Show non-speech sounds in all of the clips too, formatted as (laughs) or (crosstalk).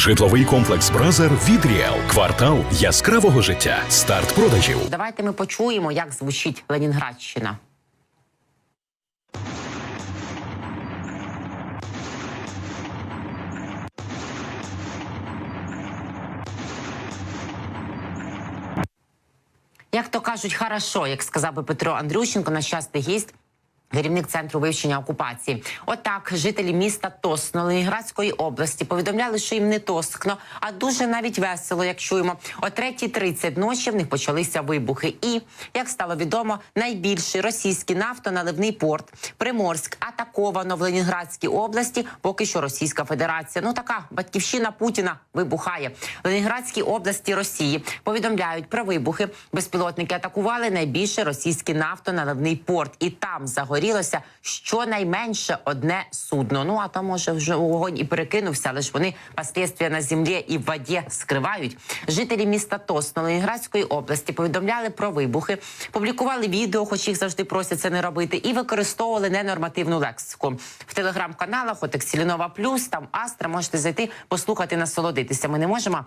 Житловий комплекс Бразер від Ріел. Квартал яскравого життя. Старт продажів. Давайте ми почуємо, як звучить Ленінградщина. Як то кажуть, хорошо, як сказав би Петро Андрющенко, наш частий гість. Керівник центру вивчення окупації, отак жителі міста Тосно Леніградської області повідомляли, що їм не тоскно, а дуже навіть весело, як чуємо. О 3.30 ночі в них почалися вибухи. І як стало відомо, найбільший російський нафтоналивний порт Приморськ атаковано в Ленінградській області. Поки що Російська Федерація. Ну така батьківщина Путіна вибухає в Ленінградській області Росії. Повідомляють про вибухи. Безпілотники атакували найбільший російський нафтоналивний порт, і там загорілося щонайменше одне судно. Ну а то може вже вогонь і перекинувся, але ж вони последствия на землі і в воді скривають. Жителі міста Тосно Ленінградської області повідомляли про вибухи, публікували відео, хоч їх завжди просять це не робити, і використовували ненормативну лексику в телеграм-каналах. От Сілінова Плюс, там Астра. Можете зайти, послухати, насолодитися. Ми не можемо.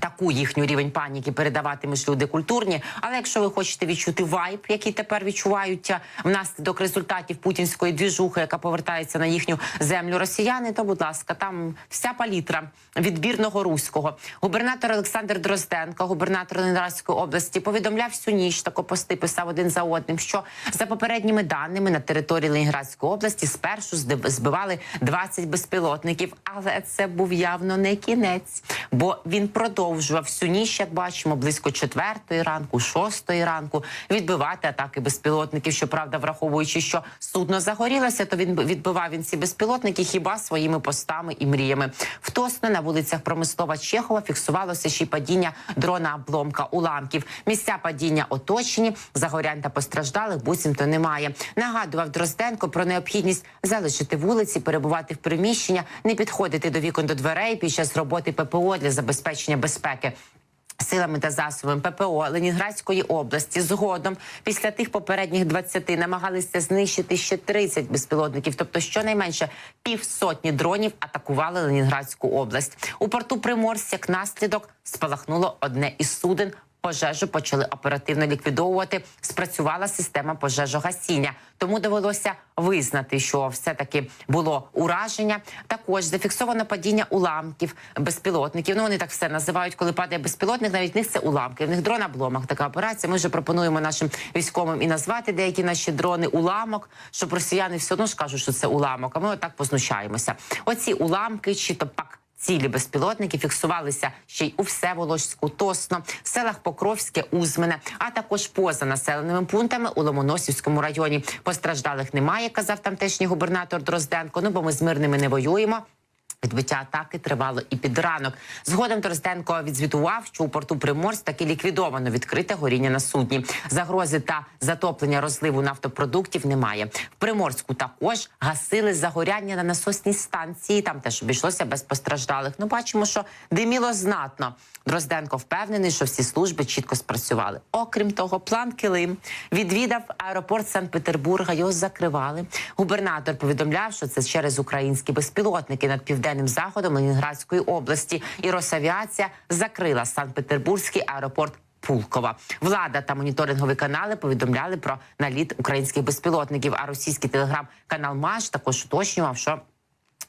Таку їхню рівень паніки передавати ми ж люди культурні. Але якщо ви хочете відчути вайб, який тепер відчувають внаслідок результатів путінської двіжухи, яка повертається на їхню землю росіяни, то будь ласка, там вся палітра відбірного руського. Губернатор Олександр Дрозденко, губернатор Ленинградської області, повідомляв всю ніч тако пости писав один за одним, що за попередніми даними на території Ленінградської області спершу збивали 20 безпілотників, але це був явно не кінець, бо він продовжував всю ніч, як бачимо, близько четвертої ранку, шостої ранку відбивати атаки безпілотників. Щоправда, враховуючи, що судно загорілося, то він відбивав він ці безпілотники хіба своїми постами і мріями. В Тосно на вулицях Промислова Чехова фіксувалося ще й падіння дрона обломка уламків. Місця падіння оточені, загорянь та постраждалих буцімто немає. Нагадував Дрозденко про необхідність залишити вулиці, перебувати в приміщення, не підходити до вікон до дверей під час роботи ППО для забезпечення безпеки. Силами та засобами ППО Ленінградської області згодом після тих попередніх 20 намагалися знищити ще 30 безпілотників, тобто щонайменше півсотні дронів атакували Ленінградську область. У порту Приморськ як наслідок спалахнуло одне із суден. Пожежу почали оперативно ліквідовувати. Спрацювала система пожежогасіння, тому довелося визнати, що все-таки було ураження. Також зафіксовано падіння уламків безпілотників. Ну вони так все називають, коли падає безпілотник. Навіть них це уламки. В них дрон обломах. Така операція. Ми вже пропонуємо нашим військовим і назвати деякі наші дрони уламок, щоб росіяни все одно ж кажуть, що це уламок. А ми отак познущаємося. Оці уламки, чи то пак. Цілі безпілотники фіксувалися ще й у Всеволожську, Тосно, в селах Покровське, Узмене, а також поза населеними пунктами у Ломоносівському районі. Постраждалих немає, казав тамтешній губернатор Дрозденко. Ну бо ми з мирними не воюємо. Відбиття атаки тривало і під ранок. Згодом Дрозденко відзвітував, що у порту Приморськ таки ліквідовано відкрите горіння на судні. Загрози та затоплення розливу нафтопродуктів немає. В Приморську також гасили загоряння на насосній станції. Там теж обійшлося без постраждалих. Ну бачимо, що диміло знатно. Дрозденко впевнений, що всі служби чітко спрацювали. Окрім того, план Килим відвідав аеропорт Санкт-Петербурга. Його закривали. Губернатор повідомляв, що це через українські безпілотники над південним заходом Ленінградської області. І Росавіація закрила Санкт-Петербурзький аеропорт. Пулкова влада та моніторингові канали повідомляли про наліт українських безпілотників. А російський телеграм-канал Маш також уточнював, що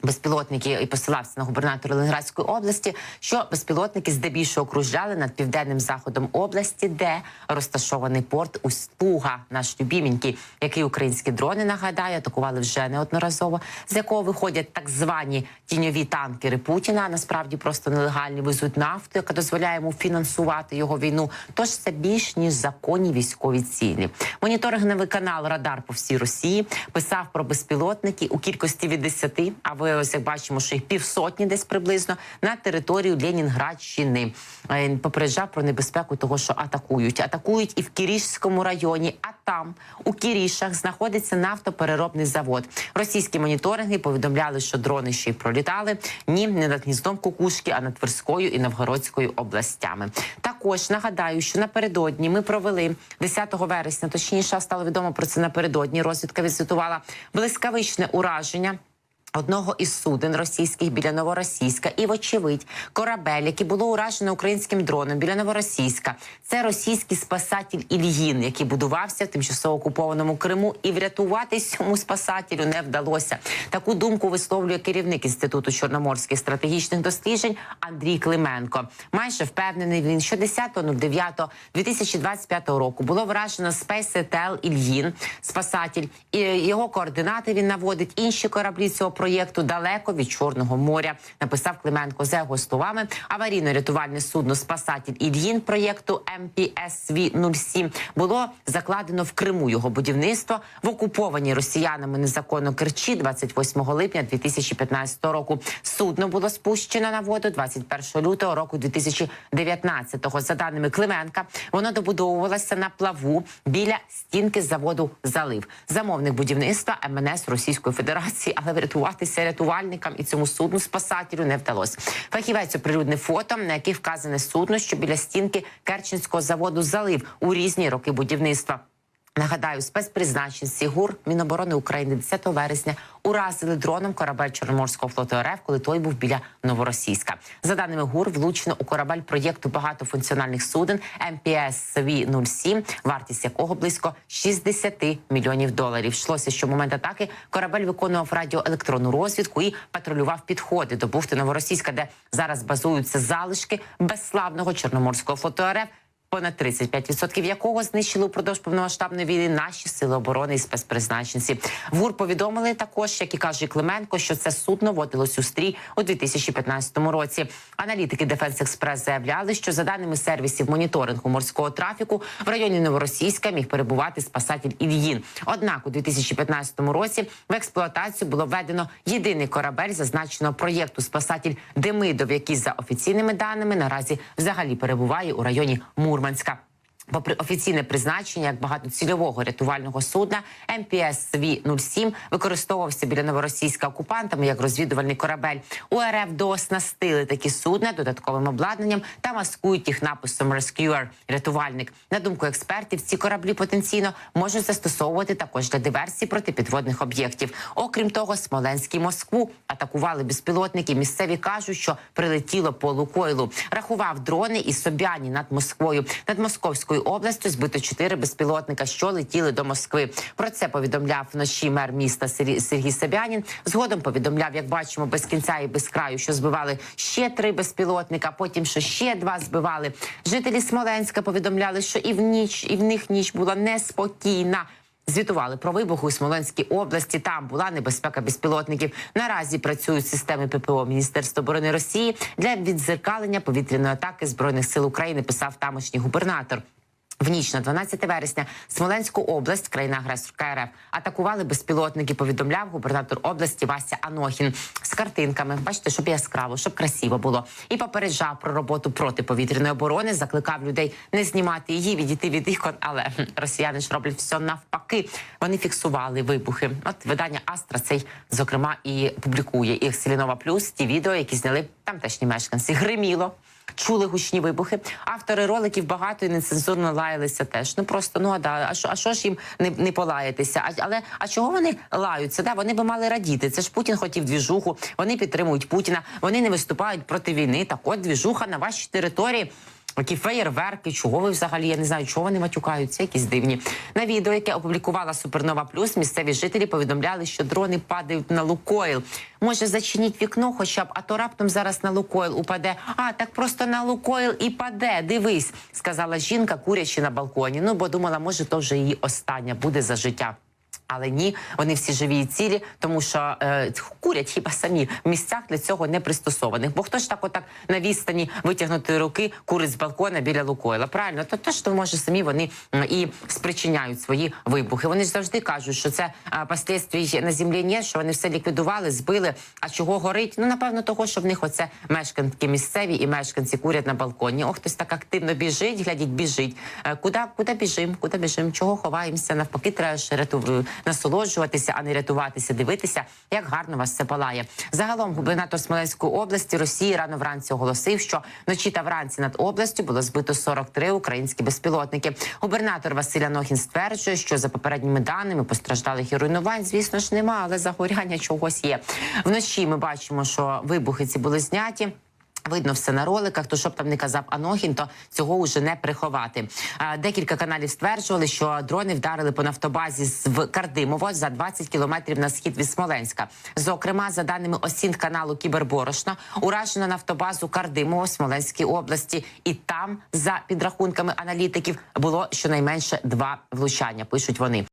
Безпілотники і посилався на губернатора Ленинградської області, що безпілотники здебільшого кружляли над південним заходом області, де розташований порт Устуга, наш любіменький, який українські дрони нагадаю, атакували вже неодноразово, з якого виходять так звані тіньові танкери Путіна. Насправді просто нелегальні везуть нафту, яка дозволяє йому фінансувати його війну. Тож це більш ніж законні військові цілі. Моніторинговий канал Радар по всій Росії писав про безпілотники у кількості від 10, а ви ось як бачимо, що їх півсотні десь приблизно на територію Ленінградщини. Е, Попереджав про небезпеку того, що атакують. Атакують і в Кірішському районі. А там у Кірішах знаходиться нафтопереробний завод. Російські моніторинги повідомляли, що дрони ще й пролітали. Ні, не над гніздом кукушки, а над Тверською і Новгородською областями. Також нагадаю, що напередодні ми провели 10 вересня, точніше стало відомо про це напередодні. Розвідка відзвітувала блискавичне ураження Одного із суден російських біля новоросійська і, вочевидь, корабель, який було уражено українським дроном біля новоросійська. Це російський спасатель Ільїн, який будувався в тимчасово окупованому Криму, і врятуватись цьому спасателю не вдалося. Таку думку висловлює керівник інституту чорноморських стратегічних досліджень Андрій Клименко. Майже впевнений він, що 10.09.2025 року було вражено Etel Ільїн, спасатель, і його координати він наводить інші кораблі цього проєкту далеко від Чорного моря. Написав Клименко за його словами. Аварійно-рятувальне судно Спасатель Ільїн проєкту МПСВ 07 було закладено в Криму. Його будівництво в окупованій росіянами незаконно Керчі 28 липня 2015 року. Судно було спущено на воду 21 лютого року 2019-го. За даними Клименка, воно добудовувалося на плаву біля стінки заводу Залив. Замовник будівництва МНС Російської Федерації, але врятуватися рятувальникам і цьому судну спасателю не вдалося. Фахівець оприлюднив фото, на яких вказане судно, що біля стінки Керченського заводу Залив у різні роки будівництва. Нагадаю, спецпризначенці ГУР Міноборони України 10 вересня уразили дроном корабель Чорноморського флоту РФ, коли той був біля Новоросійська. За даними ГУР, влучено у корабель проєкту багатофункціональних суден МПС СВ 07 вартість якого близько 60 мільйонів доларів. Йшлося, що в момент атаки корабель виконував радіоелектронну розвідку і патрулював підходи до бухти Новоросійська, де зараз базуються залишки безславного Чорноморського флоту РФ понад 35% якого знищили упродовж повномасштабної війни наші сили оборони і спецпризначенці. В ГУР повідомили також, як і каже Клименко, що це судно водилось у стрій у 2015 році. Аналітики Дефенс Експрес заявляли, що за даними сервісів моніторингу морського трафіку в районі Новоросійська міг перебувати спасатель Ільїн. Однак у 2015 році в експлуатацію було введено єдиний корабель зазначеного проєкту Спасатель Демидов, який за офіційними даними наразі взагалі перебуває у районі Мурманська. romantiska офіційне призначення як багатоцільового рятувального судна, МПС СВ 07 використовувався біля новоросійська окупантами як розвідувальний корабель. У РФ дооснастили такі судна додатковим обладнанням та маскують їх написом «Rescuer» – рятувальник. На думку експертів, ці кораблі потенційно можуть застосовувати також для диверсій протипідводних об'єктів. Окрім того, Смоленський Москву атакували безпілотники. Місцеві кажуть, що прилетіло по Лукойлу. Рахував дрони і Собяні над Москвою. Над Московською областю збито чотири безпілотника, що летіли до Москви. Про це повідомляв вночі мер міста Сергій Собянін. Згодом повідомляв, як бачимо, без кінця і без краю, що збивали ще три безпілотника. Потім що ще два збивали. Жителі Смоленська повідомляли, що і в ніч, і в них ніч була неспокійна. Звітували про вибух у Смоленській області. Там була небезпека безпілотників. Наразі працюють системи ППО Міністерства оборони Росії для відзеркалення повітряної атаки збройних сил України. Писав тамошній губернатор. В ніч на 12 вересня Смоленську область, країна агресорка РФ, атакували безпілотники. Повідомляв губернатор області Вася Анохін з картинками. Бачите, щоб яскраво, щоб красиво було. І попереджав про роботу протиповітряної оборони. Закликав людей не знімати її, відійти від ікон. Але (laughs) росіяни ж роблять все навпаки. Вони фіксували вибухи. От видання Астра цей зокрема і публікує. І Селінова Плюс ті відео, які зняли тамтешні мешканці. Гриміло. Чули гучні вибухи. Автори роликів багато і нецензурно лаялися теж. Ну просто ну а да, а що, а що ж їм не, не полаятися? А але а чого вони лаються? Да, вони би мали радіти. Це ж Путін хотів двіжуху. Вони підтримують Путіна. Вони не виступають проти війни. Так от двіжуха на вашій території. Які феєрверки, чого ви взагалі? Я не знаю, чого вони матюкаються, якісь дивні. На відео, яке опублікувала Супернова Плюс, місцеві жителі повідомляли, що дрони падають на Лукойл. Може, зачиніть вікно, хоча б, а то раптом зараз на Лукойл упаде. А так просто на Лукойл і паде. Дивись, сказала жінка, курячи на балконі. Ну бо думала, може, то вже її остання буде за життя. Але ні, вони всі живі і цілі, тому що е, курять хіба самі в місцях для цього не пристосованих. Бо хто ж так, отак на відстані витягнутої руки курить з балкона біля Лукойла? Правильно, то теж то може самі вони і спричиняють свої вибухи. Вони ж завжди кажуть, що це а, послідствій на землі ні, що вони все ліквідували, збили. А чого горить? Ну напевно, того, що в них оце мешканки місцеві і мешканці курять на балконі. О, хтось так активно біжить, глядіть, біжить. Е, Куди, куди біжим? Куди біжим? Чого ховаємося? Навпаки, треба ж ряту- насолоджуватися, а не рятуватися, дивитися, як гарно вас все палає. Загалом губернатор Смоленської області Росії рано вранці оголосив, що вночі та вранці над областю було збито 43 українські безпілотники. Губернатор Василь Анохін стверджує, що за попередніми даними постраждалих і руйнувань, звісно ж, нема, але загоряння чогось є. Вночі ми бачимо, що вибухи ці були зняті. Видно все на роликах, то щоб там не казав Анохін, то цього вже не приховати. Декілька каналів стверджували, що дрони вдарили по нафтобазі з Кардимово за 20 кілометрів на схід від Смоленська. Зокрема, за даними осінт каналу Кіберборошно, уражено нафтобазу Кардимово в Смоленській області, і там, за підрахунками аналітиків, було щонайменше два влучання. Пишуть вони.